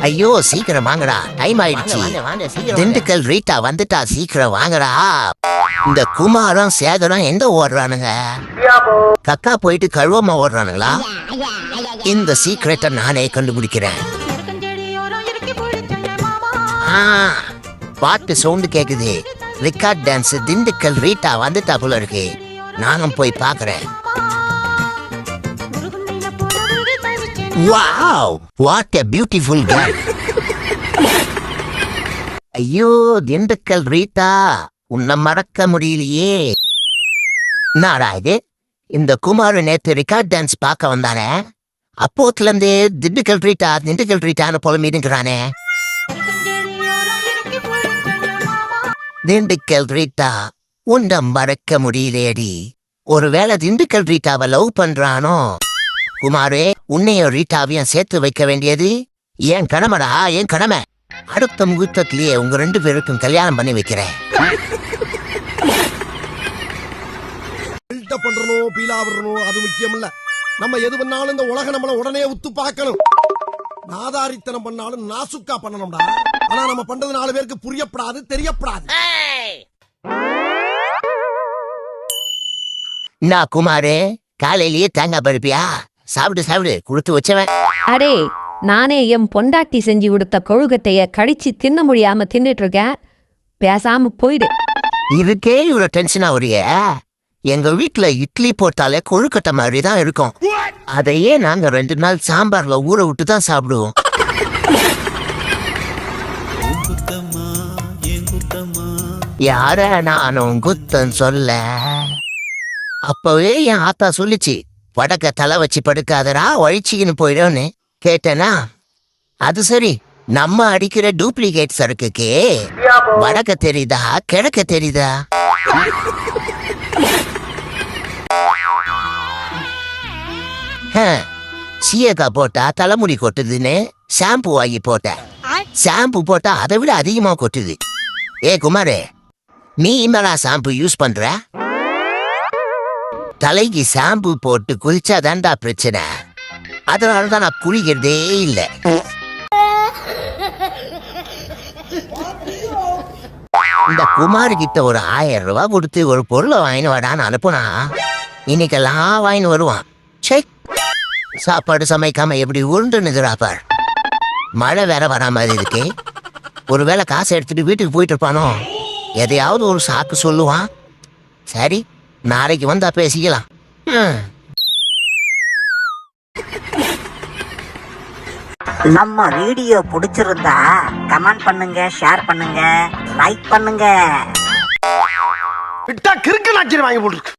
ஐயோ சீக்கிரம் வாங்கடா. டைம் ஆயிடுச்சு. திண்டுக்கல் ரீட்டா வந்துட்டா. சீக்கிரம் வாங்கடா. இந்த குமாரம் சேதனம் எங்க ஓடுறானுங்க? கக்கா போயிட்டு கழுவமா ஓடுறானுங்களா? இந்த சீக்கிரட்டை நானே கண்டுபிடிக்கிறேன். ஆ, பாட்டு சவுண்டு கேக்குது. ரிக்கார்ட் டான்ஸ் திண்டுக்கல் ரீட்டா வந்துட்டா போல இருக்கு. நானும் போய் பாக்குறேன். Wow what a beautiful girl ஐயோ திண்டுக்கல் ரீதா உன்னை மறக்க முடியலையே. என்னடா இது இந்த குமார் நேத்து ரிகார்ட் டான்ஸ் பார்க்க வந்தானே. அப்போத்துல இருந்தே திண்டுக்கல் ரீட்டா திண்டுக்கல் ரீட்டான்னு புலம்பிடுங்கிறானே திண்டுக்கல் ரீட்டா உன்னை மறக்க முடியலேடி ஒருவேளை திண்டுக்கல் ரீட்டாவை லவ் பண்றானோ? குமாரே உன்னையும் ரீட்டாவையும் சேர்த்து வைக்க வேண்டியது? ஏன் கடமைடா ஏன் கடமை அடுத்த முகூர்த்தத்திலேயே உங்க ரெண்டு பேருக்கும் கல்யாணம் பண்ணி வைக்கிறேன். பில்டப் பண்றணும் பீலா விடணும் அது முக்கியம் இல்ல நம்ம எது பண்ணாலும் இந்த உலக நம்மள உடனே உத்து பார்க்கணும். நாதாரித்தனம் பண்ணாலும் நாசுக்கா பண்ணணும்டா. ஆனா நம்ம பண்றது நாலு பேருக்கு புரியப்படாது தெரியப்படாது. நான் குமாரு காலையிலேயே தேங்காய் பருப்பியா? சாப்பிடு சாப்பிடு. கொடுத்து வச்சவன். அடே நானே என் பொண்டாட்டி செஞ்சு கொடுத்த கொழுக்கட்டைய கடிச்சு தின்ன முடியாம தின்னுட்டு இருக்கேன் பேசாம போயிடு. இதுக்கே இவ்வளவு டென்ஷனா வரிய? எங்க வீட்டுல இட்லி போட்டாலே கொழுக்கட்டை மாதிரி தான் இருக்கும் அதையே நாங்க ரெண்டு நாள் சாம்பார்ல ஊற விட்டு தான் சாப்பிடுவோம். யார நானும் குத்தம் சொல்ல? அப்பவே என் ஆத்தா சொல்லிச்சு வடக்க தலை வச்சு படுக்காதடா வழிச்சிக்கின்னு போயிடும்னு கேட்டேனா? அது சரி நம்ம அடிக்கிற டூப்ளிகேட் சரக்குக்கே வடக்க தெரியுதா கிழக்க தெரியுதா? சீயக்கா போட்டா தலைமுடி கொட்டுதுன்னு ஷாம்பு வாங்கி போட்டேன். ஷாம்பு போட்டா அதை விட அதிகமா கொட்டுது. ஏ குமாரே நீ இம்மலா ஷாம்பு யூஸ் பண்ற? தலைக்கு ஷாம்பு போட்டு குளிச்சாதான்டா பிரச்சனை. அதனால தான் நான் குளிக்கிறதே இல்லை. இந்த குமார் கிட்ட ஒரு ஆயிரம் ரூபாய் கொடுத்து ஒரு பொருளை வாங்கினு வாடான்னு அனுப்புனா இன்னைக்கெல்லாம் வாங்கின்னு வருவான். செக் சாப்பாடு சமைக்காம எப்படி உருண்டுனுதுடா மழை வேற வரா மாதிரி இருக்கே. ஒருவேளை காசை எடுத்துட்டு வீட்டுக்கு போயிட்டு இருப்பானோ? எதையாவது ஒரு சாக்கு சொல்லுவான். சரி நாளைக்கு வந்தா பேசிக்கலாம். நம்ம வீடியோ பிடிச்சிருந்தா கமெண்ட் பண்ணுங்க ஷேர் பண்ணுங்க லைக் பண்ணுங்க. விட்டா கிறுக்கு நாச்சிரி வாங்கி போட்டுருக்கு.